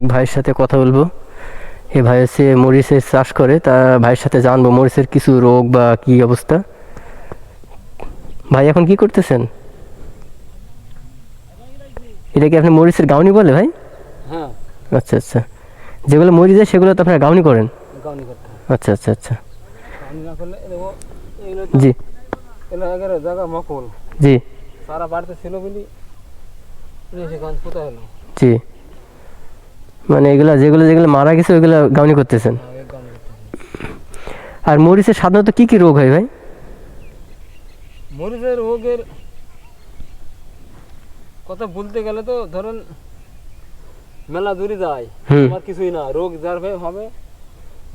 ভাইয়ের সাথে কথা বলব। এ ভাই হচ্ছে মরিচের চাষ করে তা ভাইয়ের সাথে জানব মরিচের কিছু রোগ বা কি অবস্থা। ভাই এখন কি করতেছেন? এটা কি আপনি মরিচের গাউনি বলে ভাই? হ্যাঁ। আচ্ছা আচ্ছা। যেগুলো মরিচ যায় সেগুলো তো আপনারা গাউনি করেন? আচ্ছা আচ্ছা আচ্ছা। জি। জি। সারা বাড়িতে ছিল বলি জি। মানে এগুলো যেগুলো যেগুলো মারা গেছে ওইগুলো গাউনি করতেছেন। আর মরিচের সাধারণত কি কি রোগ হয় ভাই? মরিচের রোগের কথা বলতে গেলে তো ধরেন মেলা দূরে যায় আমার কিছুই না। রোগ যার হবে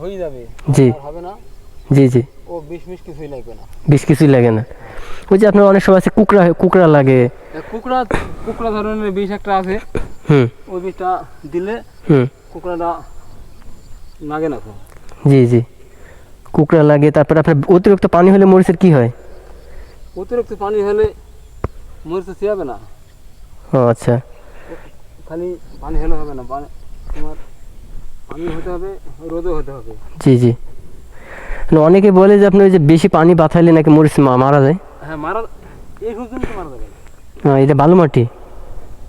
হয়ে যাবে। জি। হবে না। জি জি। ও বিষ মিষ কিছুই লাগবে না। বেশ কিছুই লাগে না। ওই যে আপনার অনেক সময় আছে কুকড়া কুকড়া লাগে। কুকড়া কুকড়া ধরনের বিষ একটা আছে। হুম। ওই বিষটা দিলে হুম। কুকড়াটা লাগে না খুব জি জি। কুকড়া লাগে তারপরে আপনার অতিরিক্ত পানি হলে মরিচের কি হয়? অতিরিক্ত পানি হলে মরিচ তো চেয়াবে না। ও আচ্ছা। খালি পানি হলে হবে না। পানি তোমার পানি হতে হবে রোদও হতে হবে। জি জি। না, অনেকে বলে যে আপনি ওই যে বেশি পানি বাথাইলে নাকি মরিচ মারা যায়। হ্যাঁ মারা এই মারা যাবে। হ্যাঁ, এটা বালু মাটি।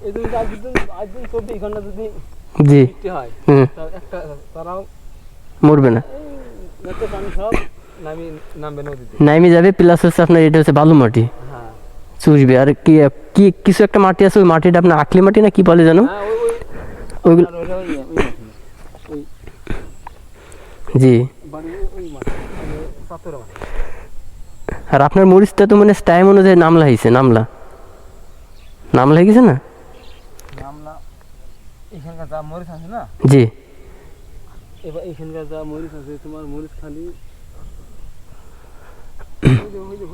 এই যদি আজ দিন আজ চব্বিশ ঘণ্টা যদি জি। হয় হুম। একটা তারাও মরবে না। এই পানি সব নামি নাইমে যাবে প্লাস হচ্ছে আপনার এটা হচ্ছে বালু মাটি। হ্যাঁ। চুষবে। আর কি কি কিছু একটা মাটি আছে ওই মাটিটা আপনার আখলি মাটি না কি বলে জানো হ্যাঁ ওই ওই ওইগুলো জি। আর আপনার মরিচটা তো মানে টাইম অনুযায়ী নামলা হয়েছে নামলা। নামলা হয়ে গেছে না? নামলা এখানকার যা মরিচ আছে না? জি। এবার যা মরিচ আছে তোমার মরিচ খালি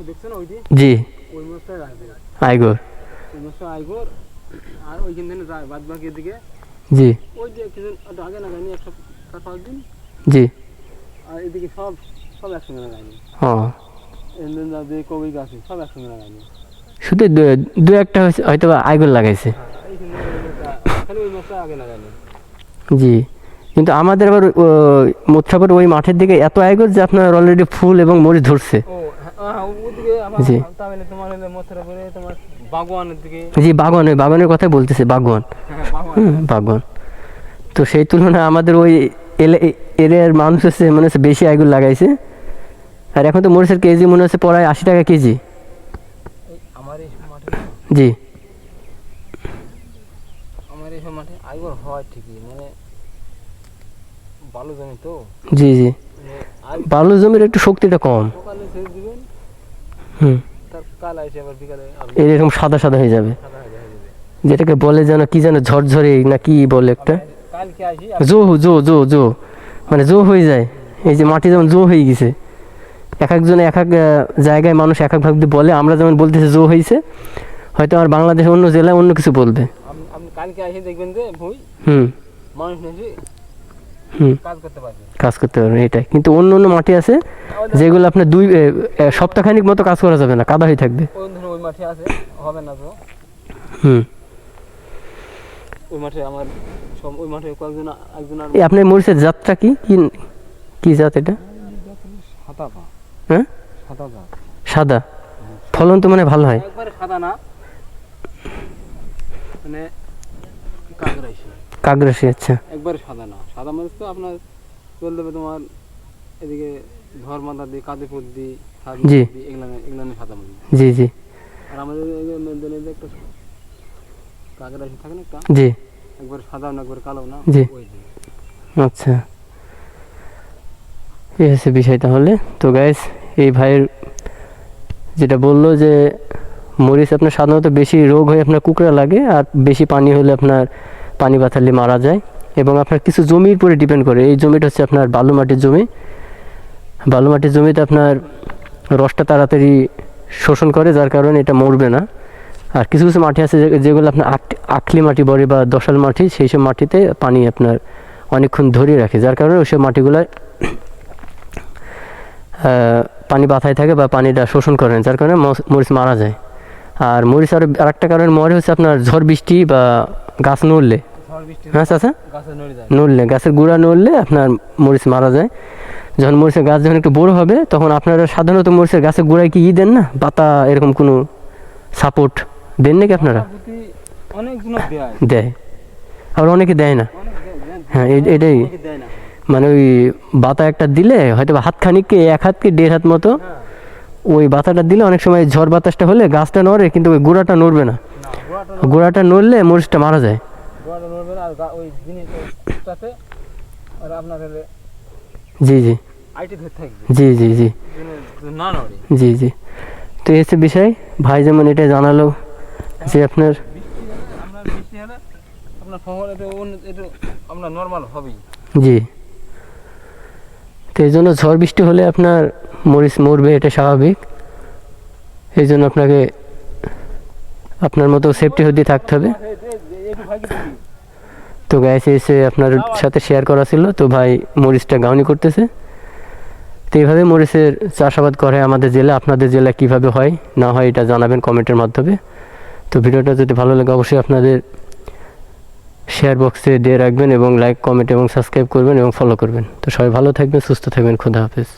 দেখছ না জি ওই আইগর। ওই আইগর আর ওইখান থেকে যায় বাদ বাকি এদিকে জি। ওই যে কিছুদিন আগে না একটা পাঁচ দিন জি। আর এদিকে সব সব একসঙ্গে লাগাইনি। ও। যে কবি গাছ সব একসঙ্গে লাগাইনি। শুধু দু- একটা হয়েছে হয়তো বা আইগর লাগাইছে লাগাইনি। জি। কিন্তু আমাদের আবার মোত্রাপুর ওই মাঠের দিকে এত আইগর যে আপনার অলরেডি ফুল এবং মরিচ ধরছে। হ্যাঁ, হ্যাঁ, জি। জি বাগান ওই বাগানের কথাই বলতেছে হ্যাঁ হুম বাগওয়ান। তো সেই তুলনায় আমাদের ওই এলে- এর মানুষ হচ্ছে মনে হচ্ছে বেশি আইগুল লাগাইছে। আর এখন তো মরিচের কেজি মনে হচ্ছে প্রায় আশি টাকা কেজি। জি। আমার এইসব মাঠে আইগর হয় ঠিকই মানে বালু জমি তো। জি জি। মানে বালু জমির একটু শক্তিটা কম। হুম। এরকম সাদা সাদা হয়ে যাবে। যেটাকে বলে যেন কি যেন ঝরঝরে না কি বলে একটা। জো জো জো জো। মানে জো হয়ে যায়। এই যে মাটি যেমন জো হয়ে গেছে এক একজনে এক এক জায়গায় মানুষ এক এক ভাবে বলে আমরা যেমন বলতেছি জো হয়েছে হয়তো আর বাংলাদেশের অন্য জেলায় অন্য কিছু বলবে। আপনি আপনি কালকে আসে দেখবেন যে ভুই হুম। মানুষ হুম। কাজ করতে পারবে। পারবেন এটাই। কিন্তু অন্য অন্য মাটি আছে যেগুলো আপনার দুই সপ্তাহখানিক মতো কাজ করা যাবে না কাদা হয়ে থাকবে। ওই মাঠে আছে হবে না তো? হুম। ওই মাঠে আমার সব ওই মাঠে কয়েকজন একজন আর এই আপনার মরিচের জাতটা কি? কি কি জাত এটা? সাদা হ্যাঁ? সাদা সাদা? ফলন তো মানে ভালো হয়। একবারে সাদা না। মানে কাগরাইছি কাগরাশি আচ্ছা। একবারে সাদা না। সাদা মরিচ তো আপনার চল দেবে তোমার এদিকে ধর্মাদা দিয়ে কাদিপুর দিয়ে জি। এগুলানে এগুলানে সাদা মরিচ। জি জি। আর আমাদের এই থাকে না একটা? জি। একবার সাদা না একবার কালো না? জি। ওই যে। আচ্ছা। এই হচ্ছে বিষয় তাহলে। তো গাইস এই ভাইয়ের যেটা বলল যে মরিচ আপনার সাধারণত বেশি রোগ হয়ে আপনার কুকড়া লাগে আর বেশি পানি হলে আপনার পানি বাথালে মারা যায় এবং আপনার কিছু জমির উপরে ডিপেন্ড করে। এই জমিটা হচ্ছে আপনার বালু মাটির জমি। বালু মাটির জমিতে আপনার রসটা তাড়াতাড়ি শোষণ করে যার কারণে এটা মরবে না। আর কিছু কিছু মাটি আছে যে- যেগুলো আপনার আখলি মাটি বলে বা দশাল মাটি সেই সব মাটিতে পানি আপনার অনেকক্ষণ ধরে রাখে যার কারণে ওইসব মাটিগুলো পানি বাথায় থাকে বা পানিটা শোষণ করে যার কারণে মরিচ মারা যায়। আর মরিচ আর আরেকটা কারণে মরে হচ্ছে আপনার ঝড় বৃষ্টি বা গাছ নড়লে। হ্যাঁ যায়। নড়লে গাছের গুঁড়া নড়লে আপনার মরিচ মারা যায়। যখন মরিচের গাছ যখন একটু বড় হবে তখন আপনারা সাধারণত মরিচের গাছের গোড়ায় কি ই দেন না? পাতা এরকম কোনো সাপোর্ট দেন নাকি আপনারা? দেয়। আবার অনেকে দেয় না। হ্যাঁ এটাই। মানে ওই বাতা একটা দিলে হয়তো হাত খানিককে এক হাত কি দেড় হাত মতো হ্যাঁ। ওই বাতাটা দিলে অনেক সময় ঝড় বাতাসটা হলে গাছটা নড়ে কিন্তু ওই গোড়াটা নড়বে না। গোড়াটা নড়লে মরিচটা মারা যায়। জি জি। জি জি জি। না জি জি। তো এসে বিষয়। ভাই যেমন এটা জানালো যে আপনার? জি। তো এই জন্য ঝড় বৃষ্টি হলে আপনার মরিচ মরবে এটা স্বাভাবিক। এই জন্য আপনাকে আপনার মতো সেফটি হতে থাকতে হবে। তো গ্যাস এসে আপনার সাথে শেয়ার করা ছিল তো ভাই মরিচটা গাউনি করতেছে। তো এইভাবে মরিচের চাষাবাদ করে আমাদের জেলা আপনাদের জেলা কীভাবে হয় না হয় এটা জানাবেন কমেন্টের মাধ্যমে। তো ভিডিওটা যদি ভালো লাগে অবশ্যই আপনাদের শেয়ার বক্সে দিয়ে রাখবেন এবং লাইক কমেন্ট এবং সাবস্ক্রাইব করবেন এবং ফলো করবেন। তো সবাই ভালো থাকবেন, সুস্থ থাকবেন, খুদা হাফেজ।